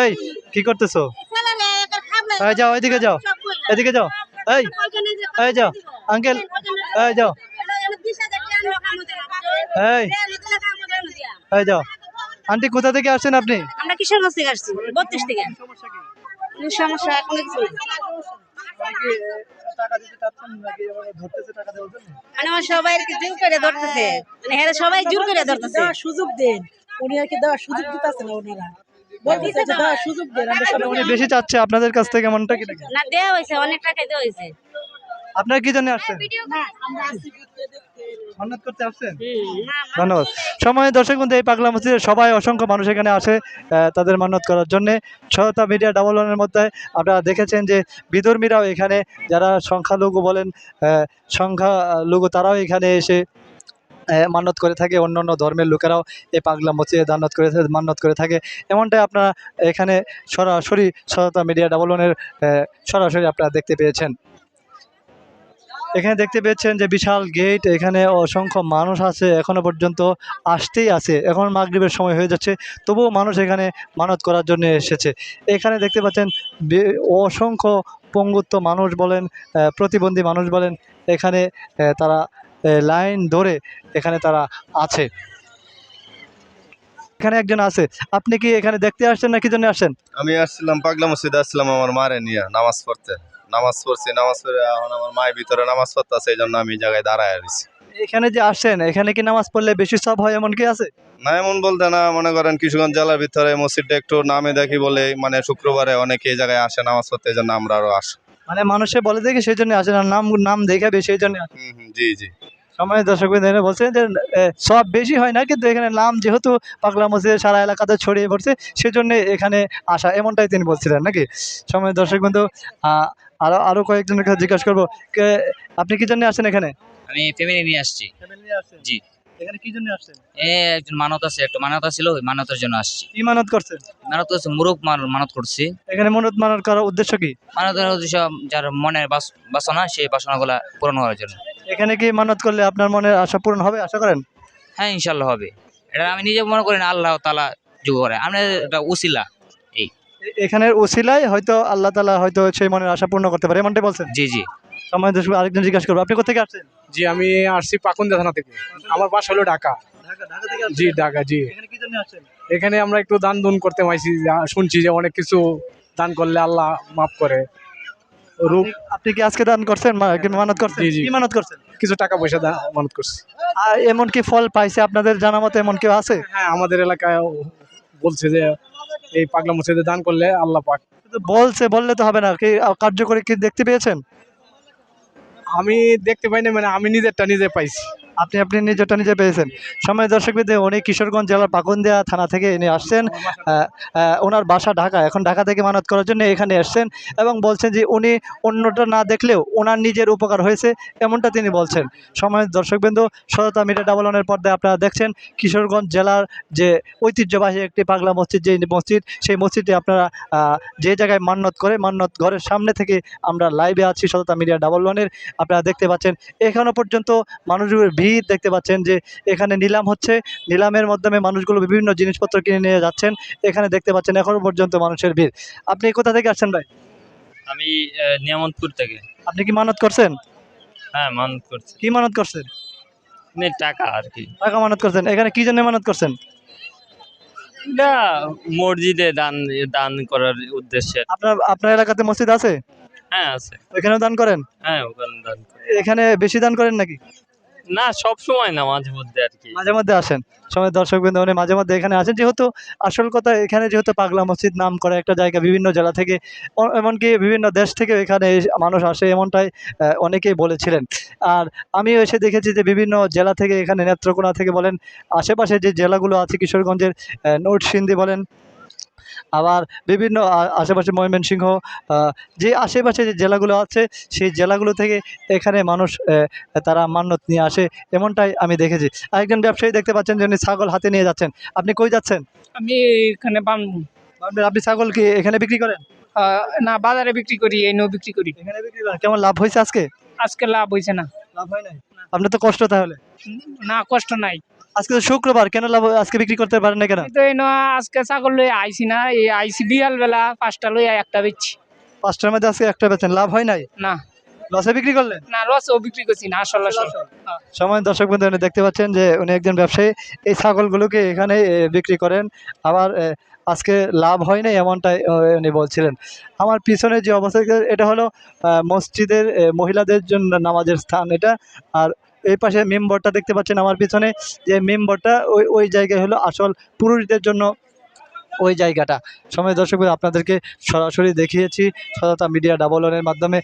এই কি করতেছো? এই, যাও, এদিকে যাও এদিকে যাও, এই এই, যাও, আঙ্কেল, এই, যাও, এই এই, যাও। আন্টি, কোথা থেকে আসছেন আপনি? আমরা কিশোরগঞ্জ থেকে আসছি, বত্রিশ থেকে। সমস্যা নেই। মানে আমার সবাই আর কি জোর করে ধরতেছে। মানে হ্যাঁ সবাই জোর করে ধরতেছে। সুযোগ দেন। উনি আর কি দেওয়ার সুযোগ দিতেছে না ওনারা বলতেছে যে দেওয়ার সুযোগ দেন আমরা বেশি চাচ্ছে আপনাদের কাছ থেকে এমনটা কি না দেওয়া হয়েছে অনেক টাকা দেওয়া হয়েছে। আপনারা কি জন্য আসছেন? মান্নাত করতে আসছেন? ধন্যবাদ। সময় দর্শক বন্ধু এই পাগলা মসজিদে সবাই অসংখ্য মানুষ এখানে আসে তাদের মান্যত করার জন্য। সহায়তা মিডিয়া ডাবল ওয়ানের মধ্যে আপনারা দেখেছেন যে বিধর্মীরাও এখানে যারা সংখ্যালঘু বলেন সংখ্যালঘু তারাও এখানে এসে আহ, মান্যত করে থাকে। অন্য অন্য ধর্মের লোকেরাও এই পাগলা মসজিদে দানত করে থাকে মান্যত করে থাকে। এমনটাই আপনারা এখানে সরাসরি সহায়তা মিডিয়া ডাবল ওয়ানের সরাসরি আপনারা দেখতে পেয়েছেন। এখানে দেখতে পেয়েছেন যে বিশাল গেট, এখানে অসংখ্য মানুষ আছে, এখনও পর্যন্ত আসতেই আছে। এখন মাগরিবের সময় হয়ে যাচ্ছে, তবুও মানুষ এখানে মানত করার জন্য এসেছে। এখানে দেখতে পাচ্ছেন অসংখ্য পঙ্গুত্ব মানুষ বলেন প্রতিবন্ধী মানুষ বলেন, এখানে তারা লাইন ধরে এখানে তারা আছে। এখানে একজন আছে, আপনি কি এখানে দেখতে আসছেন না কি জন্য আসছেন? আমি আসছিলাম পাগলা মসজিদে, আসছিলাম আমার মারে নিয়ে নামাজ পড়তে। নামাজ পড়ছি নামাজ পড়ে এখন আমার মায়ের ভিতরে নামাজ পড়তেছে এই জন্য আমি এই জায়গায় দাঁড়ায় রয়েছি। এখানে যে আসছেন এখানে কি নামাজ পড়লে বেশি সব হয় এমন কি আছে? না এমন বলতে না মনে করেন কিশোরগঞ্জ জেলার ভিতরে মসজিদটা একটু নামে দেখি বলে মানে শুক্রবারে অনেকে এই জায়গায় আসে নামাজ পড়তে এই জন্য আমরা আরও আসি মানে মানুষে বলে দেখে সেই জন্য আসে না নাম নাম দেখে বেশি এই জন্য আসে। হুম হুম জি জি। সময় দর্শক বলছেন যে সব বেশি হয় না কিন্তু এখানে নাম যেহেতু পাগলা মসজিদে সারা এলাকাতে ছড়িয়ে পড়ছে সেজন্য এখানে আসা এমনটাই তিনি বলছিলেন নাকি? সময় দর্শক বন্ধু আহ, আরও আরও কয়েকজনের কাছে জিজ্ঞাসা করব কে আপনি কি জন্য আসেন এখানে? আমি ফ্যামিলি নিয়ে আসছি। জি। এখানে কি জন্য আসছেন এ একজন মানত আছে একটা মানত ছিল ওই মানতের জন্য আসছি। কি মানত করছেন? মানত হচ্ছে মুরুখ মানত করছি। এখানে মনত মানত করার উদ্দেশ্য কি? উদ্দেশ্য যার মনের বাসনা সেই বাসনাগুলা পূরণ হওয়ার জন্য। এখানে কি মানত করলে আপনার মনের আশা পূরণ হবে আশা করেন? হ্যাঁ ইনশাল্লাহ হবে। এটা আমি নিজে মনে করি না আল্লাহ তালা যোগ করে। আমরা এটা উসিলা। এখানের ওসিলায় হয়তো আল্লাহ তালা হয়তো সেই মনের আশা পূর্ণ করতে পারে এমনটাই বলছেন? জি জি। সময় দর্শক আরেকজন জিজ্ঞাসা করব আপনি কোথেকে আসছেন? জি আমি আসছি পাকুন্দা থানা থেকে। আমার বাসা হলো ঢাকা। ঢাকা ঢাকা থেকে জি ঢাকা জি। এখানে কি জন্য আসছেন? এখানে আমরা একটু দান দুন করতে পাইছি যা- শুনছি যে অনেক কিছু দান করলে আল্লাহ মাফ করে। রূপ আপনি- আপনি কি আজকে দান করছেন? মানত করছেন? জি, জি। কি মানত করছেন? কিছু টাকা পয়সা দান মানত করছি। আর এমন কি ফল পাইছে? আপনাদের জানা মতো এমন কেউ আছে? হ্যাঁ আমাদের এলাকায় বলছে যে এই পাগলা মসজিদে দান করলে আল্লাহ পাক। বলছে বললে তো হবে না। কি কার্যকরী কি দেখতে পেয়েছেন? আমি দেখতে পাইনি মানে আমি নিজেরটা নিজে পাইছি। আপনি আপনি নিজেরটা নিজে পেয়েছেন। সময় দর্শকবিদে উনি কিশোরগঞ্জ জেলার পাকুন্দিয়া থানা থেকে ইনি আসছেন। ওনার বাসা ঢাকা। এখন ঢাকা থেকে মানত করার জন্য এখানে এসছেন এবং বলছেন যে উনি অন্যটা না দেখলেও ওনার নিজের উপকার হয়েছে, এমনটা তিনি বলছেন। সময় দর্শকবৃন্দ সততা মিডিয়া ডাবল ওয়ানের পর্দায় আপনারা দেখছেন, কিশোরগঞ্জ জেলার যে ঐতিহ্যবাহী একটি পাগলা মসজিদ, যে মসজিদ, সেই মসজিদে আপনারা যে জায়গায় মান্নত করে, মান্নত ঘরের সামনে থেকে আমরা লাইভে আছি সততা মিডিয়া ডাবল ওয়ানের। আপনারা দেখতে পাচ্ছেন, এখনও পর্যন্ত মানুষের ভিড় দেখতে পাচ্ছেন যে এখানে নিলাম হচ্ছে। নিলামের মাধ্যমে মানুষগুলো বিভিন্ন জিনিসপত্র কিনে নিয়ে যাচ্ছেন। এখানে দেখতে পাচ্ছেন এখনও পর্যন্ত মানুষের ভিড়। আপনি কোথা থেকে আসছেন ভাই? আমি নিয়ামতপুর থেকে। আপনি কি মানত করছেন? হ্যাঁ মানত করছি। কি মানত করছেন? টাকা আর কি। টাকা মানত করছেন। এখানে কি জন্য মানত করছেন? না মসজিদে দান দান করার উদ্দেশ্যে। আপনার আপনার এলাকাতে মসজিদ আছে? হ্যাঁ আছে। ওইখানেও দান করেন? হ্যাঁ ওখানে দান করি। এখানে বেশি দান করেন নাকি? না সব সময় না মাঝে মধ্যে আর কি। মাঝে মধ্যে আসেন। সময় দর্শক বিন্দু উনি মাঝে মধ্যে এখানে আসেন। যেহেতু আসল কথা এখানে যেহেতু পাগলা মসজিদ নাম করা একটা জায়গা বিভিন্ন জেলা থেকে এমনকি বিভিন্ন দেশ থেকে এখানে মানুষ আসে এমনটাই অনেকেই বলেছিলেন। আর আমিও এসে দেখেছি যে বিভিন্ন জেলা থেকে এখানে নেত্রকোনা থেকে বলেন আশেপাশে যে জেলাগুলো আছে কিশোরগঞ্জের আহ, নরসিংদী বলেন আবার বিভিন্ন আশেপাশে ময়মনসিংহ যে আশেপাশে যে জেলাগুলো আছে সেই জেলাগুলো থেকে এখানে মানুষ তারা মান্যত নিয়ে আসে এমনটাই আমি দেখেছি। আরেকজন ব্যবসায়ী দেখতে পাচ্ছেন যে ছাগল হাতে নিয়ে যাচ্ছেন। আপনি কই যাচ্ছেন? আমি এখানে আপনি- আপনি ছাগল কি এখানে বিক্রি করেন? না বাজারে বিক্রি করি এই নো বিক্রি করি। এখানে বিক্রি করেন কেমন লাভ হয়েছে আজকে? আজকে লাভ হয়েছে না। লাভ হয় নাই? আপনার তো কষ্ট তাহলে। না কষ্ট নাই। আজকে তো শুক্রবার কেন লাভ আজকে বিক্রি করতে পারেন না কেন? তো এই নয় আজকে ছাগল লই আইছি না এই আইসি বিয়াল বেলা পাঁচটা লই একটা বেচছি। পাঁচটার মধ্যে আজকে একটা বেচেন লাভ হয় নাই? না। লসে বিক্রি করলেন? না রস ও বিক্রি করছি না আসলে সময় দর্শক বন্ধু উনি দেখতে পাচ্ছেন যে উনি একজন ব্যবসায়ী এই ছাগলগুলোকে এখানে বিক্রি করেন। আবার আজকে লাভ হয় না এমনটাই উনি বলছিলেন। আমার পিছনে যে অবস্থা এটা হলো মসজিদের মহিলাদের জন্য নামাজের স্থান এটা আর এই পাশে মেম্বরটা দেখতে পাচ্ছেন আমার পিছনে, যে মেম্বরটা ওই ওই জায়গায় হলো আসল পুরুষদের জন্য ওই জায়গাটা। সময় দর্শক আপনাদেরকে সরাসরি দেখিয়েছি সততা মিডিয়া ডাবল ওয়ানের মাধ্যমে।